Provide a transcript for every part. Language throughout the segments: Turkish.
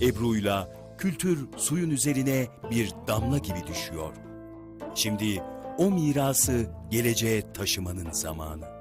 Ebru'yla kültür suyun üzerine bir damla gibi düşüyor. Şimdi o mirası geleceğe taşımanın zamanı.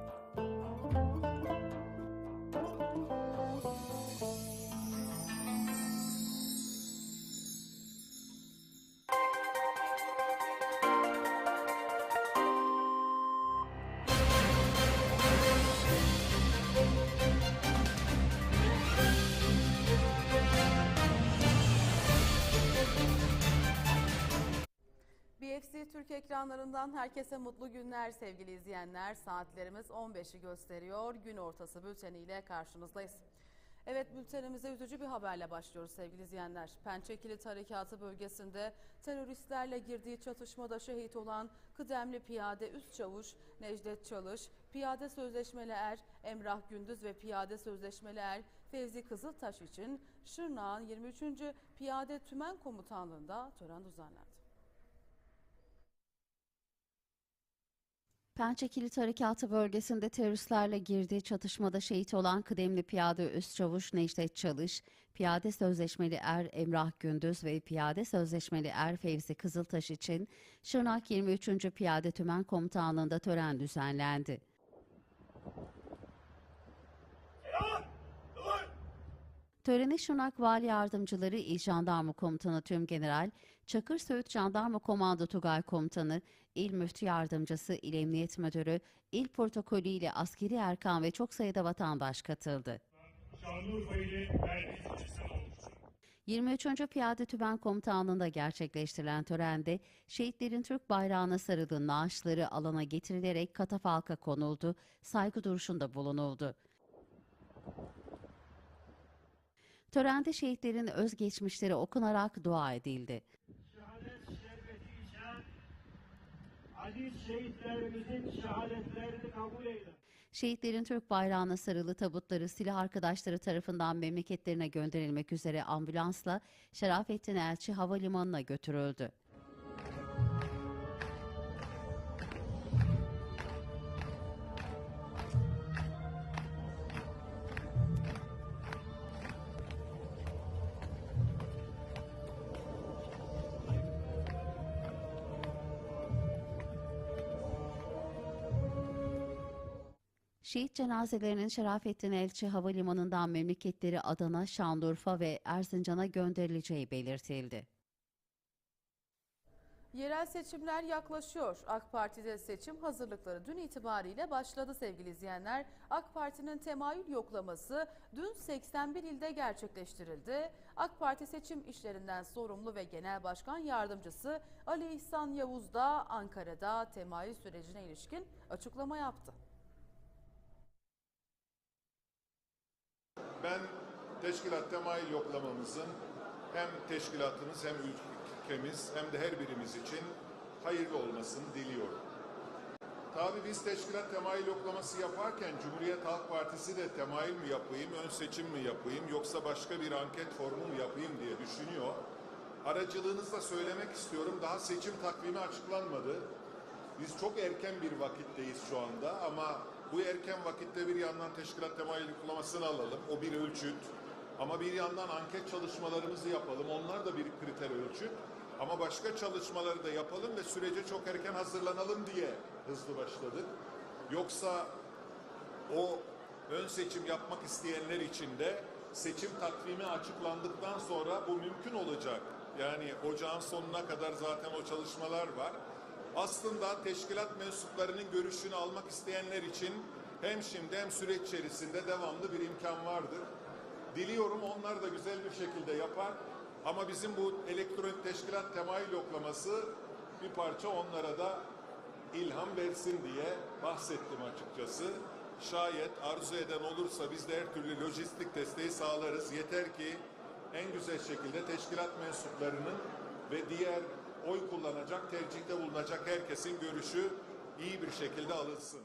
Ekranlarından herkese mutlu günler sevgili izleyenler. Saatlerimiz 15'i gösteriyor. Gün ortası bülteniyle karşınızdayız. Evet bültenimize üzücü bir haberle başlıyoruz sevgili izleyenler. Pençe Kilit Harekatı bölgesinde teröristlerle girdiği çatışmada şehit olan kıdemli piyade üst çavuş Necdet Çalış, piyade sözleşmeli er Emrah Gündüz ve piyade sözleşmeli er Fevzi Kızıltaş için Şırnak'ın 23. Piyade Tümen Komutanlığı'nda tören düzenlendi. Pençe Kilit Harekatı bölgesinde teröristlerle girdiği çatışmada şehit olan kıdemli piyade üst çavuş Necdet Çalış, piyade sözleşmeli er Emrah Gündüz ve piyade sözleşmeli er Fevzi Kızıltaş için Şırnak 23. Piyade Tümen Komutanlığı'nda tören düzenlendi. Töreni Şırnak Vali Yardımcıları İl Jandarma Komutanı Tüm General, Çakır Söğüt Jandarma Komando Tugay Komutanı, İl Müftü Yardımcısı, İl Emniyet Müdürü, İl Protokolü ile askeri erkan ve çok sayıda vatandaş katıldı. Şanlıurfa ili merkez ilçesi olmuştur. 23. Piyade Tümen Komutanlığı'nda gerçekleştirilen törende şehitlerin Türk bayrağına sarılı naaşları alana getirilerek katafalka konuldu, saygı duruşunda bulunuldu. Törende şehitlerin özgeçmişleri okunarak dua edildi. Şehadet şerbeti içen aziz şehitlerimizin şehadetlerini kabul eyle. Şehitlerin Türk bayrağına sarılı tabutları silah arkadaşları tarafından memleketlerine gönderilmek üzere ambulansla Şerafettin Elçi Havalimanı'na götürüldü. Şehit cenazelerinin Şerafettin Elçi Havalimanı'ndan memleketleri Adana, Şanlıurfa ve Erzincan'a gönderileceği belirtildi. Yerel seçimler yaklaşıyor. AK Parti'de seçim hazırlıkları dün itibariyle başladı sevgili izleyenler. AK Parti'nin temayül yoklaması dün 81 ilde gerçekleştirildi. AK Parti seçim işlerinden sorumlu ve genel başkan yardımcısı Ali İhsan Yavuz da Ankara'da temayül sürecine ilişkin açıklama yaptı. Ben teşkilat temayül yoklamamızın hem teşkilatımız hem ülkemiz hem de her birimiz için hayırlı olmasını diliyorum. Tabii biz teşkilat temayül yoklaması yaparken Cumhuriyet Halk Partisi de temayül mü yapayım, ön seçim mi yapayım yoksa başka bir anket formu mu yapayım diye düşünüyor. Aracılığınızla söylemek istiyorum daha seçim takvimi açıklanmadı. Biz çok erken bir vakitteyiz şu anda ama bu erken vakitte bir yandan teşkilat temayül yoklamasını alalım. O bir ölçüt. Ama bir yandan anket çalışmalarımızı yapalım. Onlar da bir kriter ölçüt. Ama başka çalışmaları da yapalım ve sürece çok erken hazırlanalım diye hızlı başladık. Yoksa o ön seçim yapmak isteyenler için de seçim takvimi açıklandıktan sonra bu mümkün olacak. Yani ocağın sonuna kadar zaten o çalışmalar var. Aslında teşkilat mensuplarının görüşünü almak isteyenler için hem şimdi hem süreç içerisinde devamlı bir imkan vardır. Diliyorum onlar da güzel bir şekilde yapar. Ama bizim bu elektronik teşkilat temayül yoklaması bir parça onlara da ilham versin diye bahsettim açıkçası. Şayet arzu eden olursa biz de her türlü lojistik desteği sağlarız. Yeter ki en güzel şekilde teşkilat mensuplarının ve diğer oy kullanacak, tercihte bulunacak herkesin görüşü iyi bir şekilde alınsın.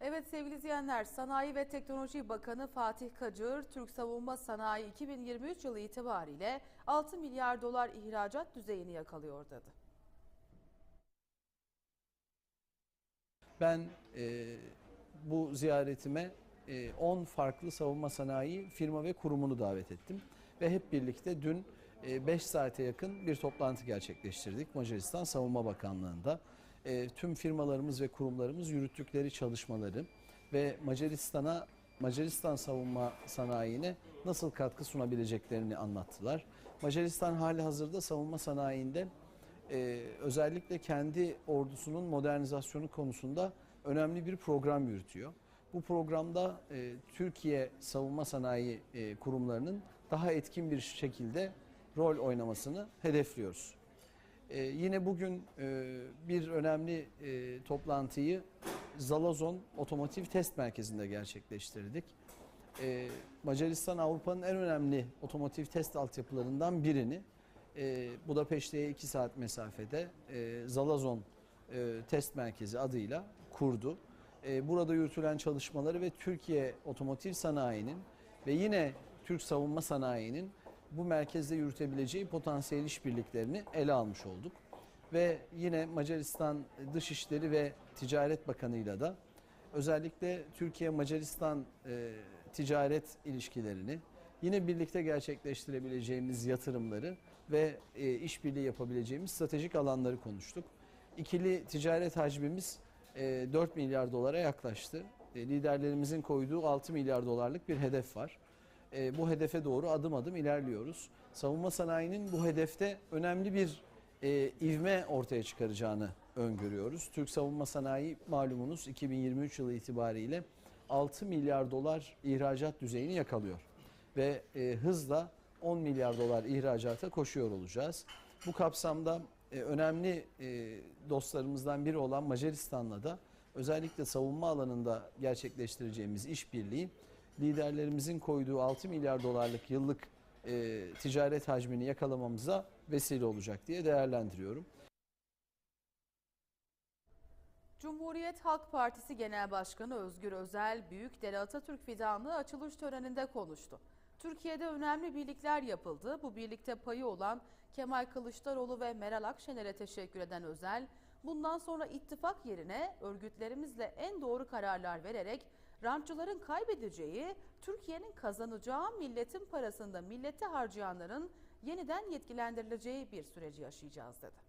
Evet sevgili izleyenler, Sanayi ve Teknoloji Bakanı Fatih Kacır, Türk Savunma Sanayi 2023 yılı itibariyle 6 milyar dolar ihracat düzeyini yakalıyor dedi. Ben e, bu ziyaretime e, 10 farklı savunma sanayi firma ve kurumunu davet ettim. Ve hep birlikte dün 5 saate yakın bir toplantı gerçekleştirdik Macaristan Savunma Bakanlığı'nda. E, Tüm firmalarımız ve kurumlarımız yürüttükleri çalışmaları ve Macaristan'a Macaristan savunma sanayine nasıl katkı sunabileceklerini anlattılar. Macaristan hali hazırda savunma sanayinde e, özellikle kendi ordusunun modernizasyonu konusunda önemli bir program yürütüyor. Bu programda e, Türkiye savunma sanayi e, kurumlarının daha etkin bir şekilde rol oynamasını hedefliyoruz. E, yine bugün e, bir önemli e, toplantıyı Zalazon Otomotiv Test Merkezi'nde gerçekleştirdik. E, Macaristan Avrupa'nın en önemli otomotiv test altyapılarından birini e, Budapeşte'ye 2 saat mesafede e, Zalazon e, Test Merkezi adıyla kurdu. E, burada yürütülen çalışmaları ve Türkiye otomotiv sanayinin ve yine Türk savunma sanayinin bu merkezde yürütebileceği potansiyel işbirliklerini ele almış olduk. Ve yine Macaristan Dışişleri ve Ticaret Bakanı'yla da özellikle Türkiye-Macaristan e, ticaret ilişkilerini, yine birlikte gerçekleştirebileceğimiz yatırımları ve e, işbirliği yapabileceğimiz stratejik alanları konuştuk. İkili ticaret hacmimiz e, 4 milyar dolara yaklaştı. E, liderlerimizin koyduğu 6 milyar dolarlık bir hedef var. E, bu hedefe doğru adım adım ilerliyoruz. Savunma sanayinin bu hedefte önemli bir e, ivme ortaya çıkaracağını öngörüyoruz. Türk savunma sanayi malumunuz 2023 yılı itibariyle 6 milyar dolar ihracat düzeyini yakalıyor. Ve e, hızla 10 milyar dolar ihracata koşuyor olacağız. Bu kapsamda e, önemli e, dostlarımızdan biri olan Macaristan'la da özellikle savunma alanında gerçekleştireceğimiz işbirliği liderlerimizin koyduğu 6 milyar dolarlık yıllık e, ticaret hacmini yakalamamıza vesile olacak diye değerlendiriyorum. Cumhuriyet Halk Partisi Genel Başkanı Özgür Özel, Büyükdere Atatürk Fidanlığı açılış töreninde konuştu. Türkiye'de önemli birlikler yapıldı. Bu birlikte payı olan Kemal Kılıçdaroğlu ve Meral Akşener'e teşekkür eden Özel, bundan sonra ittifak yerine örgütlerimizle en doğru kararlar vererek rantçıların kaybedeceği, Türkiye'nin kazanacağı milletin parasında millete harcayanların yeniden yetkilendirileceği bir süreci yaşayacağız dedi.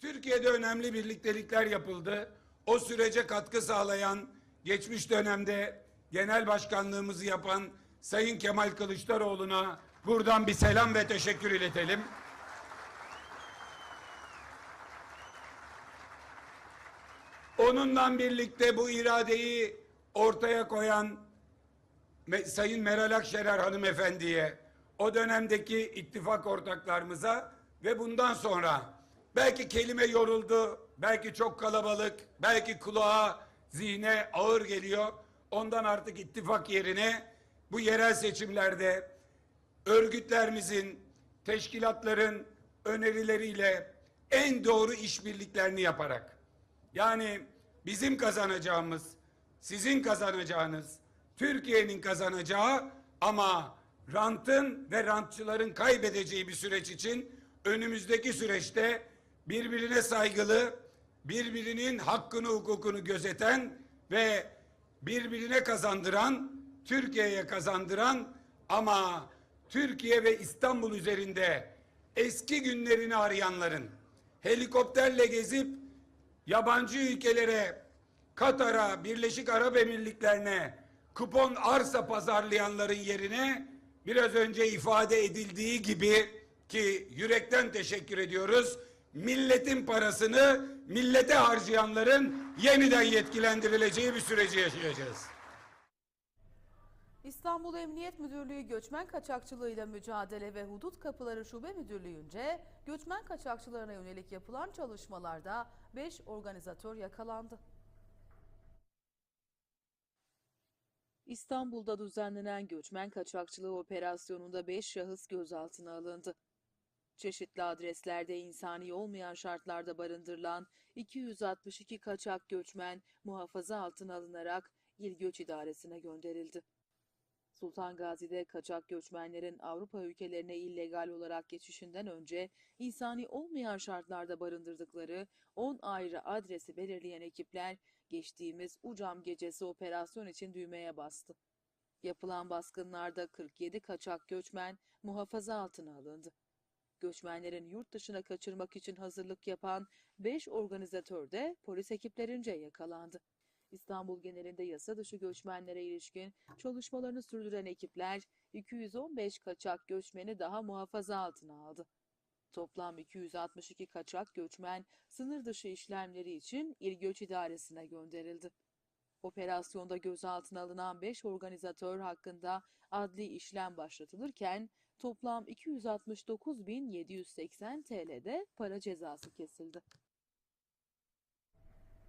Türkiye'de önemli birliktelikler yapıldı. O sürece katkı sağlayan, geçmiş dönemde genel başkanlığımızı yapan Sayın Kemal Kılıçdaroğlu'na buradan bir selam ve teşekkür iletelim. Onunla birlikte bu iradeyi ortaya koyan Sayın Meral Akşener hanımefendiye, o dönemdeki ittifak ortaklarımıza ve bundan sonra belki kelime yoruldu, belki çok kalabalık, belki kulağa, zihne ağır geliyor. Ondan artık ittifak yerine bu yerel seçimlerde örgütlerimizin, teşkilatların önerileriyle en doğru işbirliklerini yaparak yani bizim kazanacağımız, sizin kazanacağınız, Türkiye'nin kazanacağı ama rantın ve rantçıların kaybedeceği bir süreç için önümüzdeki süreçte birbirine saygılı, birbirinin hakkını hukukunu gözeten ve birbirine kazandıran, Türkiye'ye kazandıran ama Türkiye ve İstanbul üzerinde eski günlerini arayanların helikopterle gezip yabancı ülkelere, Katar'a, Birleşik Arap Emirlikleri'ne kupon arsa pazarlayanların yerine biraz önce ifade edildiği gibi ki yürekten teşekkür ediyoruz. Milletin parasını millete harcayanların yeniden yetkilendirileceği bir süreci yaşayacağız. İstanbul Emniyet Müdürlüğü Göçmen Kaçakçılığıyla Mücadele ve Hudut Kapıları Şube Müdürlüğü'nce göçmen kaçakçılarına yönelik yapılan çalışmalarda 5 organizatör yakalandı. İstanbul'da düzenlenen göçmen kaçakçılığı operasyonunda 5 şahıs gözaltına alındı. Çeşitli adreslerde insani olmayan şartlarda barındırılan 262 kaçak göçmen muhafaza altına alınarak İl Göç İdaresi'ne gönderildi. Sultan Gazi'de kaçak göçmenlerin Avrupa ülkelerine illegal olarak geçişinden önce insani olmayan şartlarda barındırdıkları 10 ayrı adresi belirleyen ekipler geçtiğimiz Ucam gecesi operasyon için düğmeye bastı. Yapılan baskınlarda 47 kaçak göçmen muhafaza altına alındı. Göçmenlerin yurt dışına kaçırmak için hazırlık yapan 5 organizatör de polis ekiplerince yakalandı. İstanbul genelinde yasa dışı göçmenlere ilişkin çalışmalarını sürdüren ekipler 215 kaçak göçmeni daha muhafaza altına aldı. Toplam 262 kaçak göçmen sınır dışı işlemleri için İl Göç İdaresi'ne gönderildi. Operasyonda gözaltına alınan 5 organizatör hakkında adli işlem başlatılırken toplam 269.780 TL'de para cezası kesildi.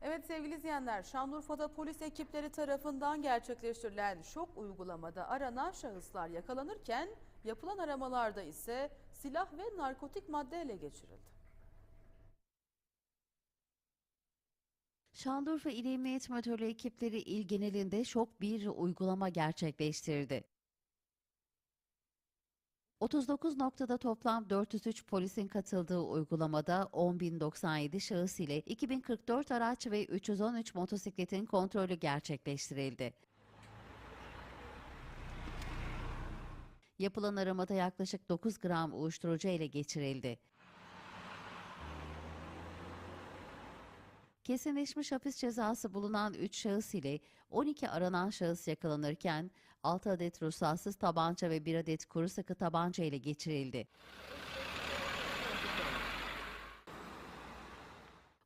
Evet sevgili izleyenler, Şanlıurfa'da polis ekipleri tarafından gerçekleştirilen şok uygulamada aranan şahıslar yakalanırken yapılan aramalarda ise silah ve narkotik madde ele geçirildi. Şanlıurfa İl Emniyet Müdürlüğü ekipleri il genelinde şok bir uygulama gerçekleştirdi. 39 noktada toplam 403 polisin katıldığı uygulamada 10.097 şahıs ile 2044 araç ve 313 motosikletin kontrolü gerçekleştirildi. Yapılan aramada yaklaşık 9 gram uyuşturucu ele geçirildi. Kesinleşmiş hapis cezası bulunan 3 şahıs ile 12 aranan şahıs yakalanırken 6 adet ruhsatsız tabanca ve 1 adet kuru sıkı tabanca ile geçirildi.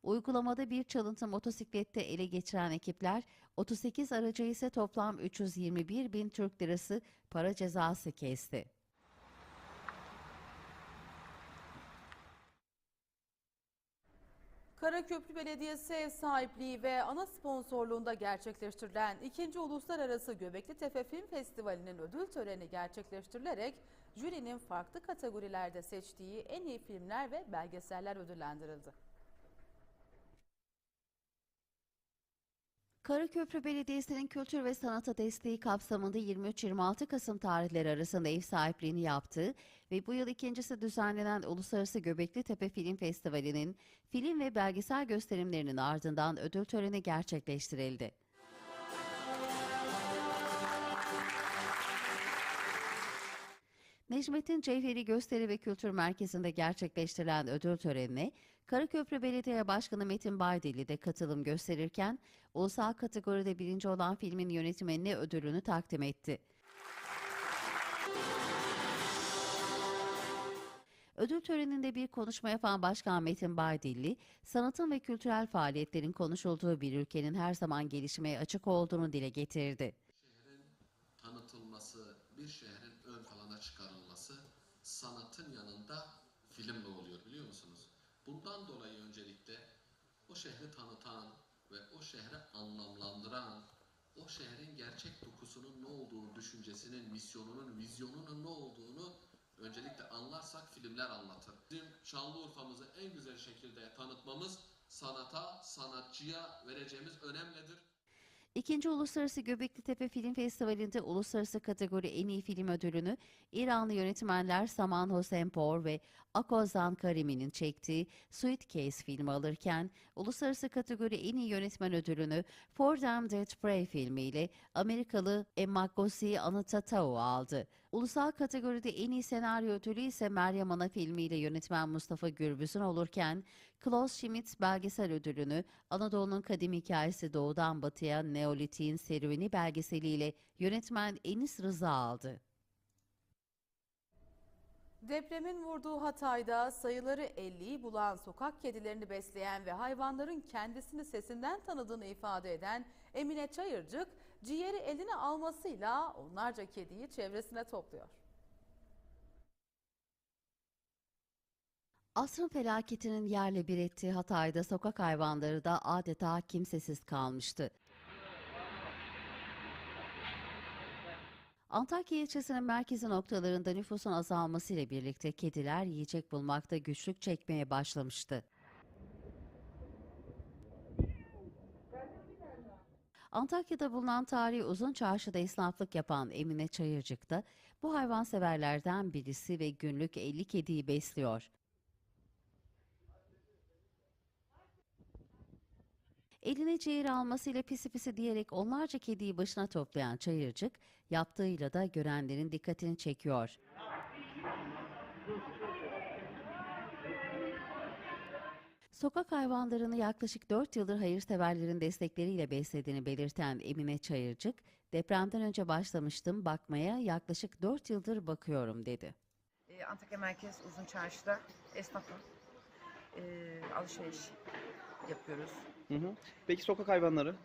Uygulamada bir çalıntı motosiklette ele geçiren ekipler 38 aracı ise toplam 321 bin Türk lirası para cezası kesti. Karaköprü Belediyesi ev sahipliği ve ana sponsorluğunda gerçekleştirilen 2. Uluslararası Göbekli Tepe Film Festivali'nin ödül töreni gerçekleştirilerek jürinin farklı kategorilerde seçtiği en iyi filmler ve belgeseller ödüllendirildi. Karaköprü Belediyesi'nin kültür ve sanata desteği kapsamında 23-26 Kasım tarihleri arasında ev sahipliğini yaptığı ve bu yıl ikincisi düzenlenen Uluslararası Göbekli Tepe Film Festivali'nin film ve belgesel gösterimlerinin ardından ödül töreni gerçekleştirildi. Necmettin Cevheri Gösteri ve Kültür Merkezi'nde gerçekleştirilen ödül törenine Karaköprü Belediye Başkanı Metin Baydeli de katılım gösterirken ulusal kategoride birinci olan filmin yönetmenine ödülünü takdim etti. Ödül töreninde bir konuşma yapan Başkan Metin Baydilli, sanatın ve kültürel faaliyetlerin konuşulduğu bir ülkenin her zaman gelişmeye açık olduğunu dile getirdi. şehrin tanıtılması, bir şehrin sanatın yanında filmle oluyor biliyor musunuz? Bundan dolayı öncelikle o şehri tanıtan ve o şehri anlamlandıran, o şehrin gerçek dokusunun ne olduğu, düşüncesinin, misyonunun, vizyonunun ne olduğunu öncelikle anlarsak filmler anlatır. Bizim Şanlıurfa'mızı en güzel şekilde tanıtmamız sanata, sanatçıya vereceğimiz önemlidir. İkinci Uluslararası Göbekli Tepe Film Festivali'nde uluslararası kategori en iyi film ödülünü İranlı yönetmenler Saman Hossein ve Akozan Karimi'nin çektiği Sweet Case filmi alırken uluslararası kategori en iyi yönetmen ödülünü For Them That Pray filmiyle Amerikalı Emmagosi Anıtatao aldı. Ulusal kategoride en iyi senaryo ödülü ise Meryem Ana filmiyle yönetmen Mustafa Gürbüz'ün olurken Klaus Schmidt belgesel ödülünü Anadolu'nun kadim hikayesi doğudan batıya Neolitik'in serüveni belgeseliyle yönetmen Enis Rıza aldı. Depremin vurduğu Hatay'da sayıları 50'yi bulan sokak kedilerini besleyen ve hayvanların kendisini sesinden tanıdığını ifade eden Emine Çayırcık, ciğeri eline almasıyla onlarca kediyi çevresine topluyor. Asrın felaketinin yerle bir ettiği Hatay'da sokak hayvanları da adeta kimsesiz kalmıştı. Antakya ilçesinin merkezi noktalarında nüfusun azalmasıyla birlikte kediler yiyecek bulmakta güçlük çekmeye başlamıştı. Antakya'da bulunan tarihi uzun çarşıda esnaflık yapan Emine Çayırcık da bu hayvanseverlerden birisi ve günlük 50 kediyi besliyor. Eline ciğer almasıyla pisi pisi diyerek onlarca kediyi başına toplayan Çayırcık, yaptığıyla da görenlerin dikkatini çekiyor. Sokak hayvanlarını yaklaşık 4 yıldır hayırseverlerin destekleriyle beslediğini belirten Emine Çayırcık, depremden önce başlamıştım bakmaya yaklaşık 4 yıldır bakıyorum dedi. Ee, Antakya Merkez Uzun Çarşı'da esnafım. Ee, alışveriş yapıyoruz. Hı hı. Peki sokak hayvanları?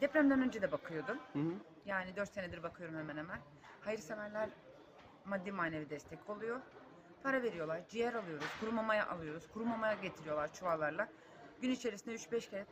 Depremden önce de bakıyordum. Hı hı. Yani 4 senedir bakıyorum hemen hemen. Hayırseverler maddi manevi destek oluyor. Para veriyorlar. Ciğer alıyoruz. Kuru mamaya alıyoruz. Kuru mamaya getiriyorlar çuvallarla. Gün içerisinde 3-5 kere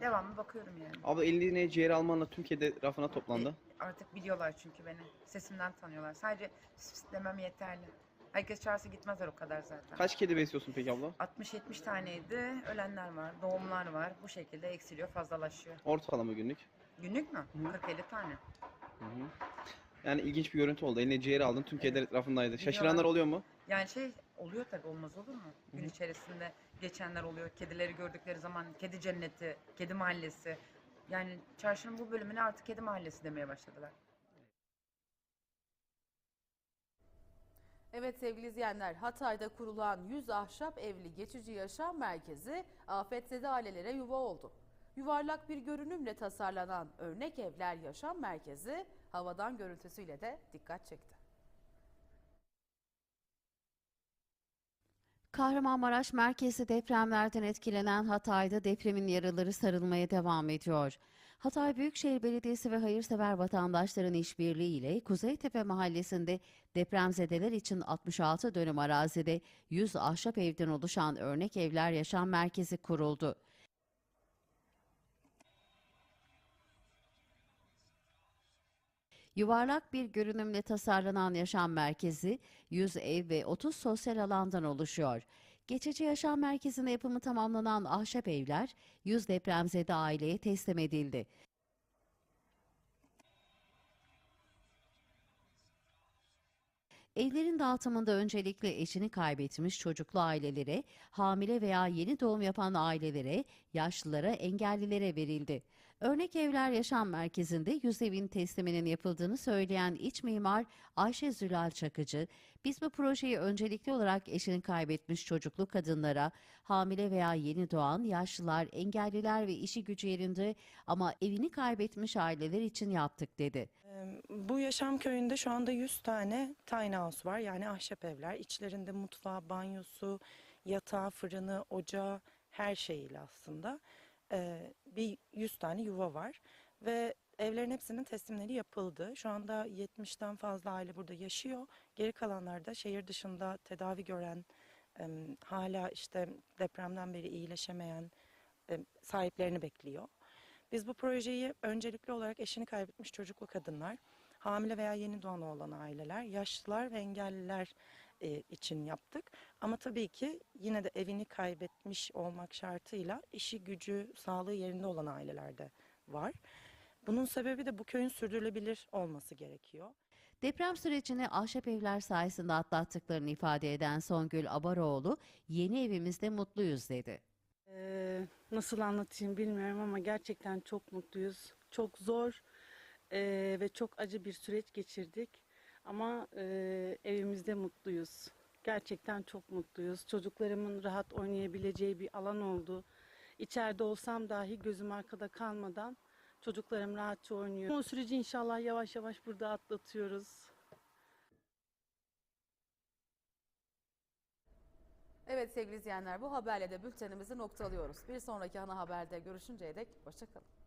devamlı bakıyorum yani. Abla eline ciğer almanla tüm kedi rafına toplandı. E, artık biliyorlar çünkü beni. Sesimden tanıyorlar. Sadece sis demem yeterli. Herkes çağırsa gitmezler o kadar zaten. Kaç kedi besliyorsun peki abla? 60-70 taneydi. Ölenler var, doğumlar var. Bu şekilde eksiliyor, fazlalaşıyor. Ortalama günlük. Günlük mü? Hı. 40-50 tane. Hı hı. Yani ilginç bir görüntü oldu. Eline ciğer aldın tüm kediler etrafındaydı. Şaşıranlar oluyor mu? Yani şey oluyor tabii olmaz olur mu? Gün içerisinde geçenler oluyor. Kedileri gördükleri zaman kedi cenneti, kedi mahallesi. Yani çarşının bu bölümüne artık kedi mahallesi demeye başladılar. Evet sevgili izleyenler, Hatay'da kurulan 100 ahşap evli geçici yaşam merkezi afetzede ailelere yuva oldu. Yuvarlak bir görünümle tasarlanan örnek evler yaşam merkezi havadan görüntüsüyle de dikkat çekti. Kahramanmaraş merkezi depremlerden etkilenen Hatay'da depremin yaraları sarılmaya devam ediyor. Hatay Büyükşehir Belediyesi ve hayırsever vatandaşların işbirliğiyle Kuzeytepe Mahallesi'nde depremzedeler için 66 dönüm arazide 100 ahşap evden oluşan örnek evler yaşam merkezi kuruldu. Yuvarlak bir görünümle tasarlanan yaşam merkezi 100 ev ve 30 sosyal alandan oluşuyor. Geçici yaşam merkezinde yapımı tamamlanan ahşap evler 100 depremzede aileye teslim edildi. Evlerin dağıtımında öncelikle eşini kaybetmiş çocuklu ailelere, hamile veya yeni doğum yapan ailelere, yaşlılara, engellilere verildi. Örnek Evler Yaşam Merkezi'nde yüz evin tesliminin yapıldığını söyleyen iç mimar Ayşe Zülal Çakıcı, biz bu projeyi öncelikli olarak eşini kaybetmiş çocuklu kadınlara, hamile veya yeni doğan, yaşlılar, engelliler ve işi gücü yerinde ama evini kaybetmiş aileler için yaptık dedi. Bu yaşam köyünde şu anda 100 tane tiny house var. Yani ahşap evler. İçlerinde mutfağı, banyosu, yatağı, fırını, ocağı her şeyiyle aslında. Ee, bir 100 tane yuva var. Ve evlerin hepsinin teslimleri yapıldı. Şu anda 70'ten fazla aile burada yaşıyor. Geri kalanlar da şehir dışında tedavi gören, em, hala işte depremden beri iyileşemeyen em, sahiplerini bekliyor. Biz bu projeyi öncelikli olarak eşini kaybetmiş çocuklu kadınlar, hamile veya yeni doğan olan aileler, yaşlılar ve engelliler e, için yaptık. Ama tabii ki yine de evini kaybetmiş olmak şartıyla işi gücü, sağlığı yerinde olan aileler de var. Bunun sebebi de bu köyün sürdürülebilir olması gerekiyor. Deprem sürecini ahşap evler sayesinde atlattıklarını ifade eden Songül Abaroğlu, yeni evimizde mutluyuz dedi. Ee, nasıl anlatayım bilmiyorum ama gerçekten çok mutluyuz. Çok zor ee, ve çok acı bir süreç geçirdik. Ama ee, evimizde mutluyuz. Gerçekten çok mutluyuz. Çocuklarımın rahat oynayabileceği bir alan oldu. İçeride olsam dahi gözüm arkada kalmadan çocuklarım rahatça oynuyor. O süreci inşallah yavaş yavaş burada atlatıyoruz. Evet sevgili izleyenler bu haberle de bültenimizi noktalıyoruz. Bir sonraki ana haberde görüşünceye dek hoşçakalın.